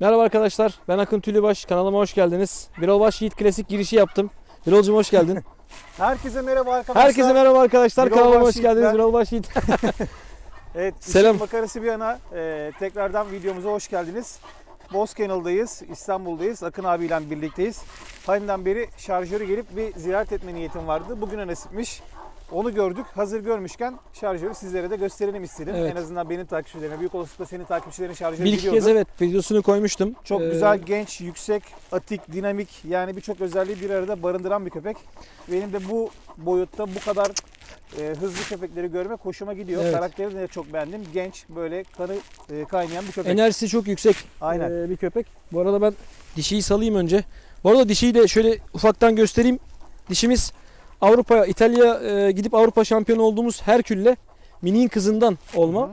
Merhaba arkadaşlar. Ben Akın Tülübaş. Kanalıma hoş geldiniz. Birolbaş Yiğit Klasik girişi yaptım. Birolcum hoş geldin. Herkese merhaba arkadaşlar. Herkese merhaba arkadaşlar. Birolbaş Kanalıma hoş geldiniz. Birolbaş Yiğit. Evet, Selam. Makarası bir yana e, tekrardan videomuza hoş geldiniz. Bozkennel'dayız, İstanbul'dayız. Akın abiyle birlikteyiz. Tayından beri şarjörü gelip bir ziyaret etme niyetim vardı. Bugüne nasipmiş. Onu gördük. Hazır görmüşken şarjörü sizlere de gösterelim istedim. Evet. En azından benim takipçilerime, büyük olasılıkla senin takipçilerin şarjörü Bir biliyordu. kez evet videosunu koymuştum. Çok Ee, güzel, genç, yüksek, atik, dinamik yani birçok özelliği bir arada barındıran bir köpek. Benim de bu boyutta bu kadar e, hızlı köpekleri görmek hoşuma gidiyor. Evet. Karakterini de çok beğendim. Genç, böyle kanı e, kaynayan bir köpek. Enerjisi çok yüksek Aynen. ee, bir köpek. Bu arada ben dişiyi salayım önce. Bu arada dişiyi de şöyle ufaktan göstereyim. Dişimiz Avrupa, İtalya e, gidip Avrupa şampiyonu olduğumuz Herkül'le Mini'nin kızından olma.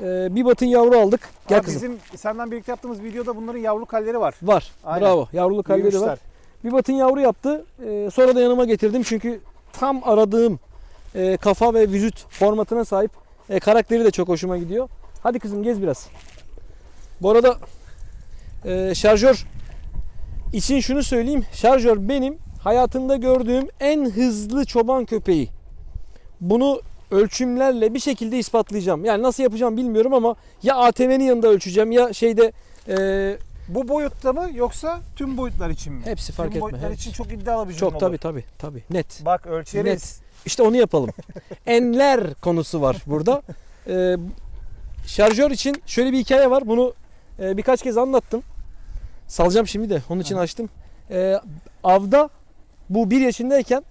Ee, bir batın yavru aldık. Gel Aa, kızım. Bizim senden birlikte yaptığımız videoda bunların yavruluk halleri var. Var. Aynen. Bravo. Yavruluk halleri var. Büyümüşler. Bir batın yavru yaptı. Ee, sonra da yanıma getirdim çünkü tam aradığım e, kafa ve vücut formatına sahip. E, karakteri de çok hoşuma gidiyor. Hadi kızım gez biraz. Bu arada e, şarjör için şunu söyleyeyim. Şarjör benim hayatımda gördüğüm en hızlı çoban köpeği. Bunu ölçümlerle bir şekilde ispatlayacağım. Yani nasıl yapacağım bilmiyorum ama ya ATV'nin yanında ölçeceğim ya şeyde e, Bu boyutta mı yoksa tüm boyutlar için mi? hepsi fark tüm etme. boyutlar Hepsi. için çok iddialı bir Çok cümle tabi olur. tabi tabi net. Bak ölçeriz. İşte onu yapalım. Enler konusu var burada. Ee, şarjör için şöyle bir hikaye var. Bunu e, birkaç kez anlattım. Salacağım şimdi de onun için açtım. Ee, avda bu bir yaşındayken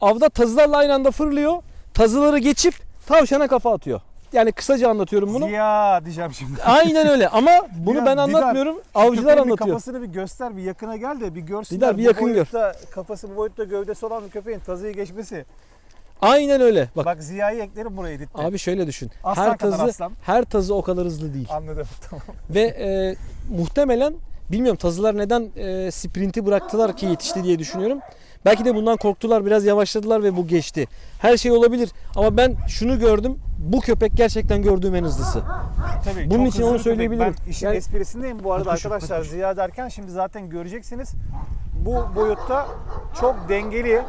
avda tazılarla aynı anda fırlıyor. Tazıları geçip tavşana kafa atıyor. Yani kısaca anlatıyorum bunu. Ziya diyeceğim şimdi. Aynen öyle ama bunu Dilan, ben anlatmıyorum. Şu Avcılar anlatıyor. Kafasını bir göster, bir yakına gel de bir görsünler. Dilar, bir Bu yakın gör. boyutta, Kafası bu boyutta gövdesi olan bir köpeğin tazıyı geçmesi. Aynen öyle. Bak, Bak, Ziya'yı eklerim buraya editte. abi şöyle düşün. aslan her tazı aslan. her tazı o kadar hızlı değil. Anladım. Tamam. Ve e, muhtemelen bilmiyorum tazılar neden e, sprinti bıraktılar ki yetişti diye düşünüyorum. Belki de bundan korktular biraz yavaşladılar ve bu geçti. Her şey olabilir ama ben şunu gördüm. Bu köpek gerçekten gördüğüm en hızlısı. Tabii, Bunun çok için hızlı onu bir köpek. söyleyebilirim. Ben işin Yani- esprisindeyim bu arada koş, arkadaşlar. koş. Ziya derken şimdi zaten göreceksiniz. Bu boyutta çok dengeli.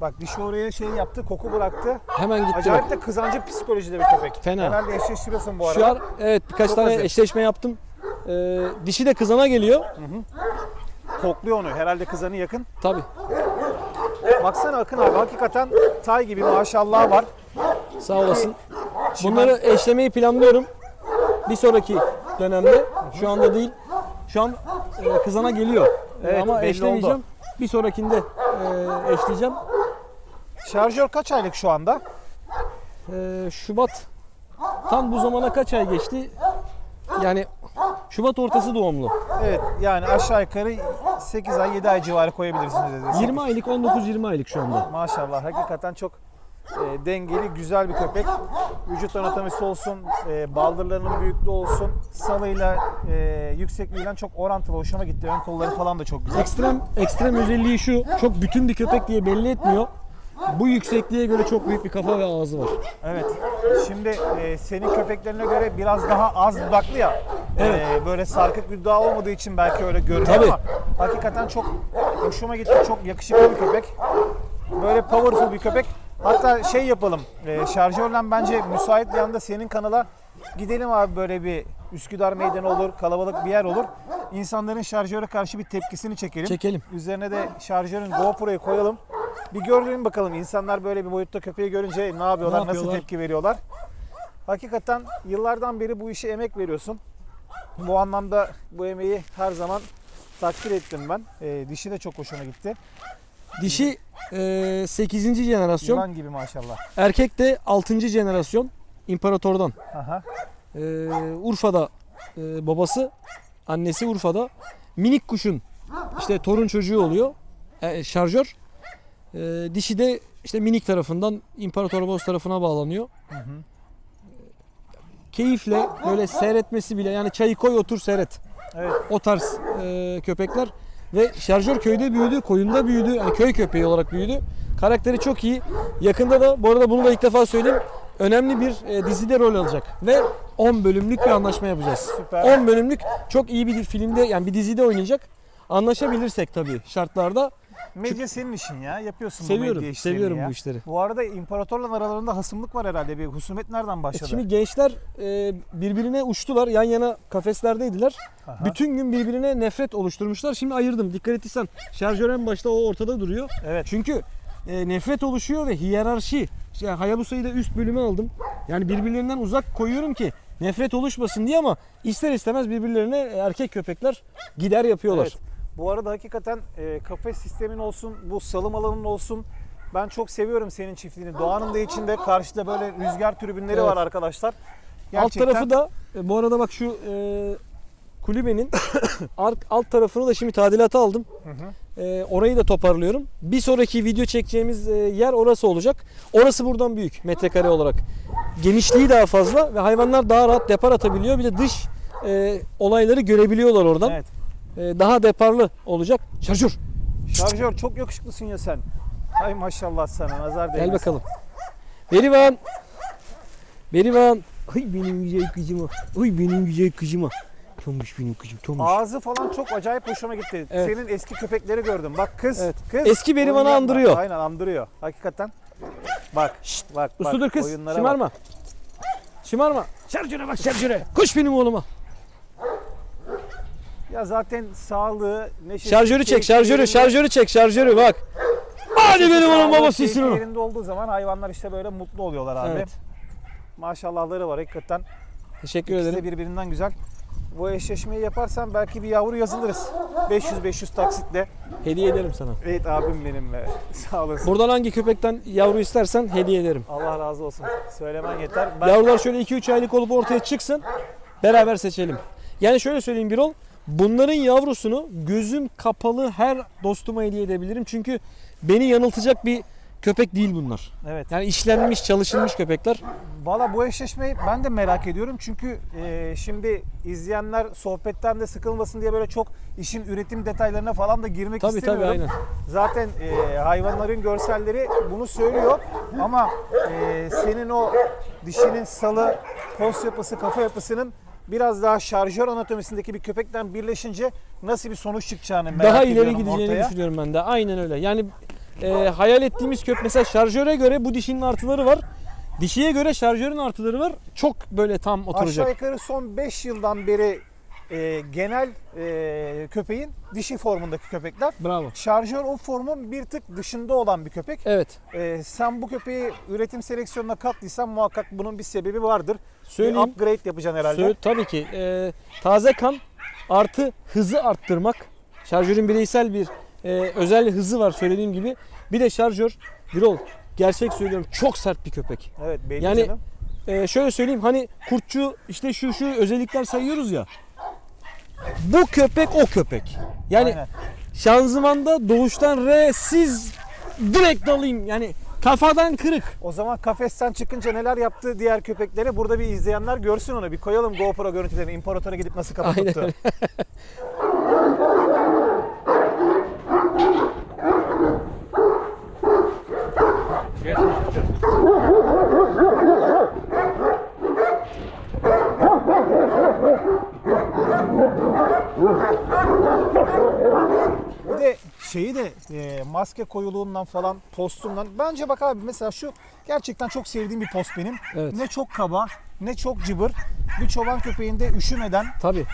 Bak dişi oraya şey yaptı, koku bıraktı. Hemen gitti Acayip bak. de kızancı psikolojide bir köpek. Fena. Herhalde eşleştiriyorsun bu arada. Şu an evet birkaç Çok tane hazır. eşleşme yaptım. E, dişi de kızana geliyor. Kokluyor onu. Herhalde kızanı yakın. Tabi. Baksana Akın abi hakikaten tay gibi maşallah var. Sağ olasın. Bunları eşlemeyi planlıyorum. Bir sonraki dönemde. Şu anda değil. Şu an e, kızana geliyor. E, Evet, Ama belli eşlemeyeceğim. oldu. Bir sonrakinde e, eşleyeceğim. Şarjör kaç aylık şu anda? Ee, Şubat tam bu zamana kaç ay geçti? Yani Şubat ortası doğumlu. Evet yani aşağı yukarı 8 ay 7 ay civarı koyabilirsiniz. dedi. 20 aylık 19-20 aylık şu anda. Maşallah hakikaten çok e, dengeli güzel bir köpek. Vücut anatomisi olsun, e, baldırlarının büyüklüğü olsun, salıyla e, yüksekliğiyle çok orantılı hoşuma gitti. Ön kolları falan da çok güzel. Ekstrem ekstrem özelliği şu. Çok bütün bir köpek diye belli etmiyor. Bu yüksekliğe göre çok büyük bir kafa ve ağzı var. Evet. Şimdi e, senin köpeklerine göre biraz daha az dudaklı ya. Evet. E, böyle sarkık bir dudağı olmadığı için belki öyle görünüyor Tabii. ama hakikaten çok hoşuma gitti. Çok yakışıklı bir köpek. Böyle powerful bir köpek. Hatta şey yapalım. E, şarjörle bence müsait bir anda senin kanala gidelim abi böyle bir Üsküdar meydanı olur, kalabalık bir yer olur. İnsanların şarjöre karşı bir tepkisini çekelim. Çekelim. Üzerine de şarjörün GoPro'yu koyalım. Bir görelim bakalım insanlar böyle bir boyutta köpeği görünce ne yapıyorlar, Ne nasıl yapıyorlar? tepki veriyorlar. Hakikaten yıllardan beri bu işe emek veriyorsun. Bu anlamda bu emeği her zaman takdir ettim ben. Ee, dişi de çok hoşuma gitti. Dişi e, 8. jenerasyon. Yılan gibi maşallah. Erkek de 6. jenerasyon. İmparatordan. Aha. Ee, Urfa'da e, babası, annesi Urfa'da. Minik kuşun işte torun çocuğu oluyor. E, şarjör. E, dişi de işte minik tarafından İmparator Boz tarafına bağlanıyor. Hı hı. Keyifle böyle seyretmesi bile yani çayı koy otur seyret. Evet. O tarz e, köpekler. Ve şarjör köyde büyüdü, koyunda büyüdü. Yani köy köpeği olarak büyüdü. Karakteri çok iyi. Yakında da bu arada bunu da ilk defa söyleyeyim. önemli bir e, dizide rol alacak ve 10 bölümlük bir anlaşma yapacağız. Süper. 10 bölümlük çok iyi bir filmde yani bir dizide oynayacak. Anlaşabilirsek tabii şartlarda Medya senin işin ya. Yapıyorsun bu seviyorum. medya işlerini Seviyorum ya. bu işleri. Bu arada imparatorla aralarında hasımlık var herhalde. Bir husumet nereden E başladı? Şimdi gençler e, birbirine uçtular. Yan yana kafeslerdeydiler. Aha. Bütün gün birbirine nefret oluşturmuşlar. Şimdi ayırdım. Dikkat ettiysen şarjör en başta o ortada duruyor. Evet. Çünkü e, nefret oluşuyor ve hiyerarşi. Yani Hayabusa'yı da üst bölüme aldım. Yani birbirlerinden uzak koyuyorum ki nefret oluşmasın diye ama ister istemez birbirlerine erkek köpekler gider yapıyorlar. Evet. Bu arada hakikaten e, kafes sistemin olsun, bu salım alanın olsun. Ben çok seviyorum senin çiftliğini. Doğanın da içinde karşıda böyle rüzgar tribünleri Evet. var arkadaşlar. Alt Gerçekten tarafı da e, bu arada bak şu e, kulübenin ar- alt tarafını da şimdi tadilata aldım. Hı hı. E, orayı da toparlıyorum. Bir sonraki video çekeceğimiz e, yer orası olacak. Orası buradan büyük metrekare olarak. Genişliği daha fazla ve hayvanlar daha rahat depar atabiliyor. Bir de dış e, olayları görebiliyorlar oradan. Evet. E, daha deparlı olacak. Şarjör Şarjör çok yakışıklısın ya sen. Ay maşallah sana nazar değmesin. gel bakalım. Berivan. Berivan. Ay benim güzel kızıma. Ay benim güzel kızıma. Tombiş benim kızım tombiş. Ağzı falan çok acayip hoşuma gitti. Evet. Senin eski köpekleri gördüm. Bak kız, Evet. kız. Eski Berivan'ı andırıyor. Aynen andırıyor. Hakikaten. Bak, Şşt, bak, bak. Usludur kız. oyunlara bak. Şımarma. Şımarma. Şarjöre bak şarjöre. Koş benim oğluma. Ya zaten sağlığı, neşesi, Şarjörü çek, şarjörü, şarjörü çek, şarjörü bak. Hadi benim Sağlığı, babası isin yerinde olduğu zaman hayvanlar işte böyle mutlu oluyorlar abi. Evet. Maşallahları var hakikaten. Teşekkür İkisi de ederim. birbirinden güzel. Bu eşleşmeyi yaparsan belki bir yavru yazılırız. 500-500 taksitle. Hediye ederim sana. Evet abim benim be. Sağ olasın. Buradan hangi köpekten yavru istersen hediye ederim. Allah razı olsun. Söylemen yeter. Ben Yavrular şöyle 2-3 aylık olup ortaya çıksın. Beraber seçelim. Yani şöyle söyleyeyim Birol. Bunların yavrusunu gözüm kapalı her dostuma hediye edebilirim. Çünkü beni yanıltacak bir köpek değil bunlar. evet. Yani işlenmiş, çalışılmış köpekler. Valla bu eşleşmeyi ben de merak ediyorum. Çünkü e, şimdi izleyenler sohbetten de sıkılmasın diye böyle çok işin üretim detaylarına falan da girmek Tabii tabii istemiyorum. aynen. Zaten e, hayvanların görselleri bunu söylüyor. Ama e, senin o dişinin salı, post yapısı, kafa yapısının biraz daha şarjör anatomisindeki bir köpekten birleşince nasıl bir sonuç çıkacağını merak Daha ileri gideceğini ortaya. düşünüyorum ben de. Aynen öyle. Yani e, hayal ettiğimiz köpek mesela şarjöre göre bu dişinin artıları var. Dişiye göre şarjörün artıları var. Çok böyle tam oturacak. Aşağı yukarı son 5 yıldan beri e, genel e, köpeğin dişi formundaki köpekler. Bravo. Şarjör o formun bir tık dışında olan bir köpek. Evet. E, sen bu köpeği üretim seleksiyonuna kattıysan muhakkak bunun bir sebebi vardır. Bir Söyleyeyim. upgrade yapacaksın herhalde. Söyle, tabii ki. e, taze kan artı hızı arttırmak. Şarjörün bireysel bir e, özel hızı var söylediğim gibi. Bir de şarjör Birol gerçek söylüyorum çok sert bir köpek. Evet belli Yani- canım. E, şöyle söyleyeyim hani kurtçu işte şu şu özellikler sayıyoruz ya. Bu köpek o köpek. Yani Aynen. şanzımanda doğuştan R'siz direkt dalayım. Yani kafadan kırık. O zaman kafesten çıkınca neler yaptı diğer köpeklere burada bir izleyenler görsün onu. Bir koyalım GoPro görüntülerini. İmparatora gidip nasıl kafa şeyi de e, maske koyuluğundan falan postundan. Bence bak abi mesela şu gerçekten çok sevdiğim bir post benim. Evet. Ne çok kaba ne çok cıbır. Bir çoban köpeğinde üşümeden Tabii.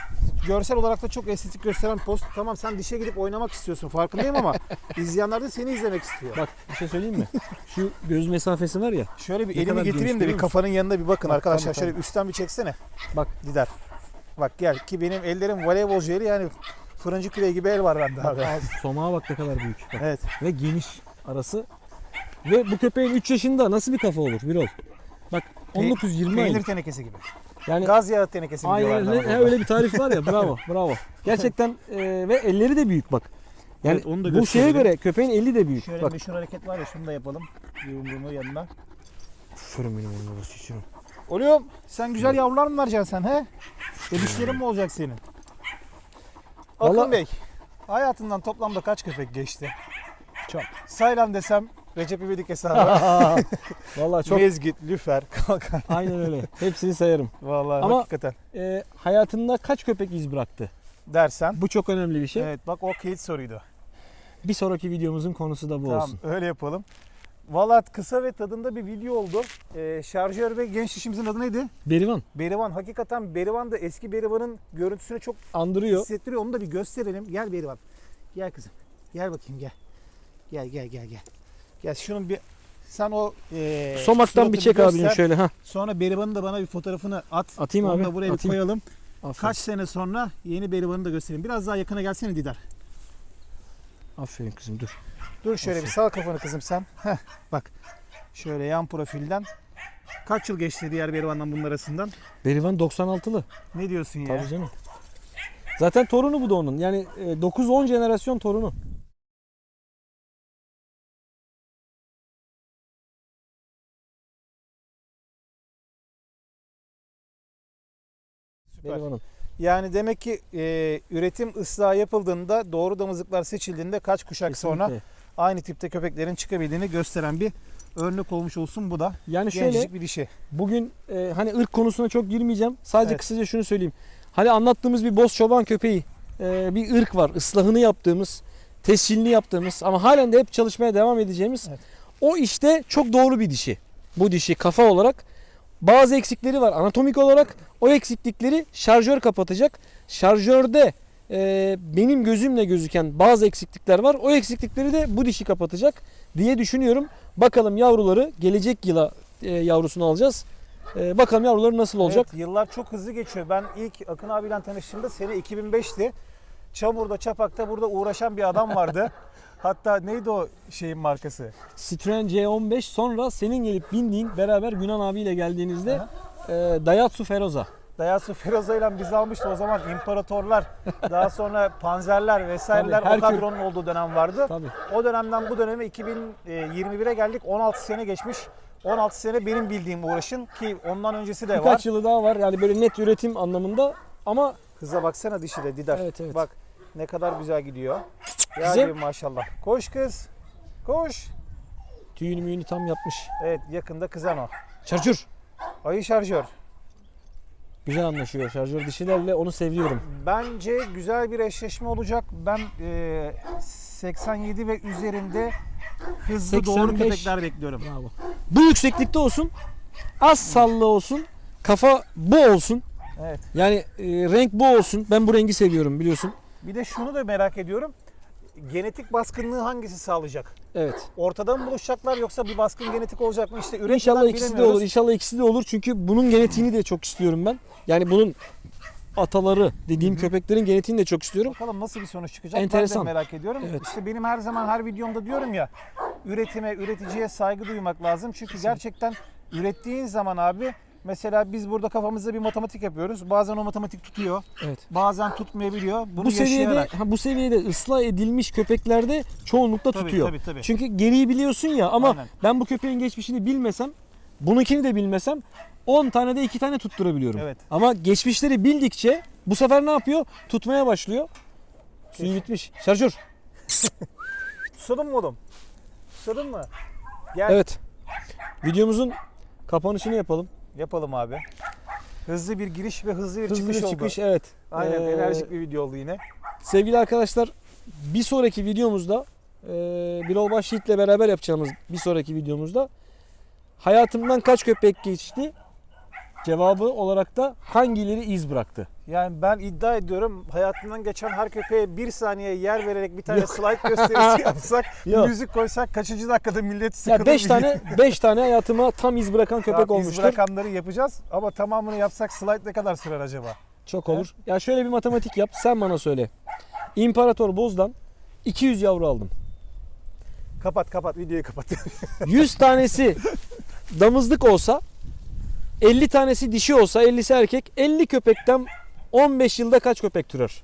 görsel olarak da çok estetik gösteren post. Tamam sen dişe gidip oynamak istiyorsun farkındayım ama izleyenler de seni izlemek istiyor. Bak bir şey söyleyeyim mi? Şu göz mesafesi var ya. Şöyle bir Ne elimi getireyim de bir kafanın yanında bir bakın Bak, arkadaşlar. tabii, Şöyle tabii. üstten bir çeksene. Bak Gider. Bak gel ki benim ellerim voleybolcu eli yani fırıncı küreği gibi el var bende abi. Bak, somağa bak ne kadar büyük. Bak. Evet. Ve geniş arası. Ve bu köpeğin 3 yaşında nasıl bir kafa olur Birol? Bak 19-20 Peynir aylık. tenekesi gibi. Yani Gaz yağı tenekesi gibi aynen öyle, he, öyle bir tarif var ya bravo bravo. Gerçekten e, ve elleri de büyük bak. Yani Evet, onu da bu şeye göre köpeğin eli de büyük. Şöyle bak. meşhur hareket var ya şunu da yapalım. Yumruğumu yanına. Fırın benim oğlum orası şişirim. Oluyor. Sen güzel yavrular mı vereceksin sen he? Dişlerin mi olacak senin? Akın Vallahi- Bey, hayatından toplamda kaç köpek geçti? Çok. Saylan desem Recep İvedik hesabı. Vallahi çok Mezgit, lüfer, kalkan. aynen öyle. Hepsini sayarım. Vallahi Ama- hakikaten. Ee, hayatında kaç köpek iz bıraktı? Dersen. Bu çok önemli bir şey. Evet bak o kilit soruydu. Bir sonraki videomuzun konusu da bu tamam olsun. öyle yapalım. Valla kısa ve tadında bir video oldu. Ee, şarjör ve genç işimizin adı neydi? Berivan Berivan. Hakikaten Berivan da eski Berivan'ın görüntüsünü çok andırıyor. hissettiriyor. Onu da bir gösterelim. Gel Berivan. Gel kızım. Gel bakayım gel. Gel gel gel gel. Gel şunun bir sen o e, Somaktan bir çek abicim şöyle ha. Sonra Berivan'ın da bana bir fotoğrafını at. Atayım Onu abi. da buraya bir atayım. koyalım. Aferin. Kaç sene sonra yeni Berivan'ı da göstereyim. Biraz daha yakına gelsene Didar. Aferin kızım dur. Dur şöyle bir sal kafanı kızım sen. Heh, bak. Şöyle yan profilden. Kaç yıl geçti diğer Berivan'dan bunun arasından? Berivan 96'lı. Ne diyorsun ya? Tabii canım. Zaten torunu bu da onun. Yani e, 9-10 jenerasyon torunu. Süper. Berivan'ın. Yani demek ki e, üretim ıslahı yapıldığında doğru damızlıklar seçildiğinde kaç kuşak sonra Kesinlikle. aynı tipte köpeklerin çıkabildiğini gösteren bir örnek olmuş olsun bu da. Yani şöyle bir dişi. bugün e, hani ırk konusuna çok girmeyeceğim. Sadece Evet. kısaca şunu söyleyeyim. Hani anlattığımız bir boz çoban köpeği e, bir ırk var. Islahını yaptığımız, tescilini yaptığımız ama halen de hep çalışmaya devam edeceğimiz. Evet. O işte çok doğru bir dişi. Bu dişi kafa olarak bazı eksikleri var anatomik olarak. O eksiklikleri şarjör kapatacak. Şarjörde e, benim gözümle gözüken bazı eksiklikler var. O eksiklikleri de bu dişi kapatacak diye düşünüyorum. Bakalım yavruları gelecek yıla e, yavrusunu alacağız. E, bakalım yavruları nasıl olacak? Evet, yıllar çok hızlı geçiyor. Ben ilk Akın abiyle tanıştığımda sene 2005'ti. Çamurda, çapakta burada uğraşan bir adam vardı. Hatta neydi o şeyin markası? Citroen C15 sonra senin gelip bindiğin beraber Günan abiyle geldiğinizde e, Daihatsu Feroza. Daihatsu Feroza ile bizi almıştı o zaman imparatorlar, daha sonra panzerler vesaireler Tabii, o Herkül. kadronun olduğu dönem vardı. Tabii. O dönemden bu döneme 2021'e geldik. 16 sene geçmiş. 16 sene benim bildiğim uğraşın ki ondan öncesi de var. Birkaç yılı daha var yani böyle net üretim anlamında ama Kıza baksana dişi de Didar. Evet, evet. Bak ne kadar güzel gidiyor. Ya Kızım. gibi maşallah. Koş kız. Koş. tüyünü müyünü tam yapmış. Evet yakında kızan o. Şarjör. Ayı şarjör. Güzel anlaşıyor şarjör dişilerle onu seviyorum. Bence güzel bir eşleşme olacak. Ben e, 87 ve üzerinde hızlı doğru 85. köpekler bekliyorum. Bravo. Bu yükseklikte olsun. Az sallı olsun. Kafa bu olsun. Evet. Yani e, renk bu olsun. Ben bu rengi seviyorum biliyorsun. Bir de şunu da merak ediyorum. Genetik baskınlığı hangisi sağlayacak? Evet. Ortada mı buluşacaklar yoksa bir baskın genetik olacak mı? İşte İnşallah ikisi de olur. İnşallah ikisi de olur. Çünkü bunun genetiğini de çok istiyorum ben. Yani bunun ataları dediğim köpeklerin genetiğini de çok istiyorum. Bakalım nasıl bir sonuç çıkacak Enteresan. ben de merak ediyorum. Evet. İşte benim her zaman her videomda diyorum ya üretime, üreticiye saygı duymak lazım. Çünkü gerçekten ürettiğin zaman abi mesela biz burada kafamızda bir matematik yapıyoruz. Bazen o matematik tutuyor. Evet. Bazen tutmayabiliyor. Bunu bu seviyede yaşayarak. ha, bu seviyede ıslah edilmiş köpeklerde çoğunlukla Tabii, tutuyor. tabii, tabii. Çünkü geriyi biliyorsun ya ama Aynen. ben bu köpeğin geçmişini bilmesem, bununkini de bilmesem 10 tane de 2 tane tutturabiliyorum. Evet. Ama geçmişleri bildikçe bu sefer ne yapıyor? Tutmaya başlıyor. Suyu bitmiş. Şarjör. Susadın mı oğlum? Susadın mı? Gel Evet. Videomuzun kapanışını yapalım. Yapalım abi. Hızlı bir giriş ve hızlı bir Hızlı çıkış bir oldu. çıkış evet. Aynen Ee, enerjik bir video oldu yine. Sevgili arkadaşlar bir sonraki videomuzda e, Birol Başyiğit'le beraber yapacağımız bir sonraki videomuzda hayatımdan kaç köpek geçti cevabı olarak da hangileri iz bıraktı? Yani ben iddia ediyorum hayatından geçen her köpeğe bir saniye yer vererek bir tane slide gösterisi yapsak, Yok. müzik koysak kaçıncı dakikada millet sıkılır. Ya 5 bir- tane 5 tane hayatıma tam iz bırakan köpek Tamam, iz olmuştur. bırakanları yapacağız ama tamamını yapsak slide ne kadar sürer acaba? Çok olur. Ya şöyle bir matematik yap sen bana söyle. İmparator Boz'dan 200 yavru aldım. Kapat kapat videoyu kapat. 100 tanesi damızlık olsa 50 tanesi dişi olsa 50'si erkek 50 köpekten 15 yılda kaç köpek türer?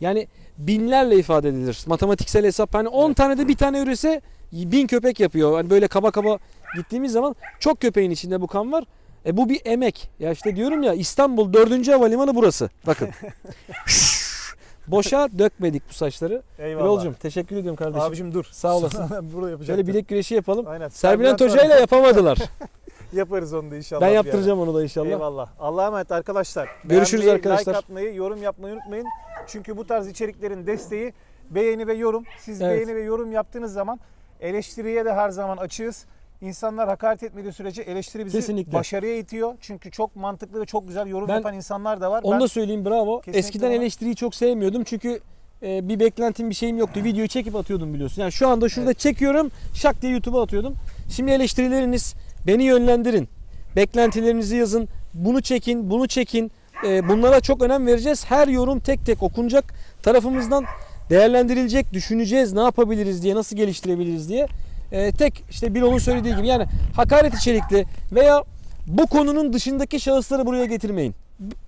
Yani binlerle ifade edilir. Matematiksel hesap hani 10 tane de bir tane ürese bin köpek yapıyor. Hani böyle kaba kaba gittiğimiz zaman çok köpeğin içinde bu kan var. E bu bir emek. Ya işte diyorum ya İstanbul 4. Havalimanı burası. Bakın. Boşa dökmedik bu saçları. Eyvallah. Birol'cum teşekkür ediyorum kardeşim. Abicim dur. Sağ olasın. Burada yapacağım. Şöyle bilek güreşi yapalım. Aynen. Serbülent Hoca ile yapamadılar. Yaparız onu da inşallah. ben yaptıracağım onu da inşallah. Eyvallah. Allah'a emanet arkadaşlar. Görüşürüz Beğenmeyi, arkadaşlar. Like atmayı, yorum yapmayı unutmayın. Çünkü bu tarz içeriklerin desteği beğeni ve yorum. Siz Evet. beğeni ve yorum yaptığınız zaman eleştiriye de her zaman açığız. İnsanlar hakaret etmediği sürece eleştiri bizi Kesinlikle. başarıya itiyor. Çünkü çok mantıklı ve çok güzel yorum Ben- yapan insanlar da var. Onu Ben- da söyleyeyim bravo. Eskiden ona- eleştiriyi çok sevmiyordum çünkü e, bir beklentim bir şeyim yoktu. Videoyu çekip atıyordum biliyorsun. Yani şu anda şurada çekiyorum şak diye YouTube'a atıyordum. Şimdi eleştirileriniz beni yönlendirin. Beklentilerinizi yazın. Bunu çekin, bunu çekin. E, bunlara çok önem vereceğiz. Her yorum tek tek okunacak. Tarafımızdan değerlendirilecek, düşüneceğiz ne yapabiliriz diye, nasıl geliştirebiliriz diye. E, tek işte Bilol'un söylediği gibi yani hakaret içerikli veya bu konunun dışındaki şahısları buraya getirmeyin.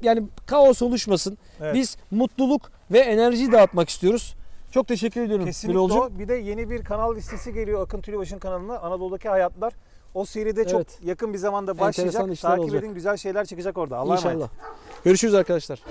Yani kaos oluşmasın. Evet. Biz mutluluk ve enerji dağıtmak istiyoruz. Çok teşekkür ediyorum Kesinlikle Birolcuğum. o. Bir de yeni bir kanal listesi geliyor Akın Tülübaş'ın kanalına. Anadolu'daki Hayatlar. O seride çok Evet. yakın bir zamanda Enteresan başlayacak. işler Takip olacak. edin güzel şeyler çıkacak orada. Allah'a emanet. İnşallah. Görüşürüz arkadaşlar.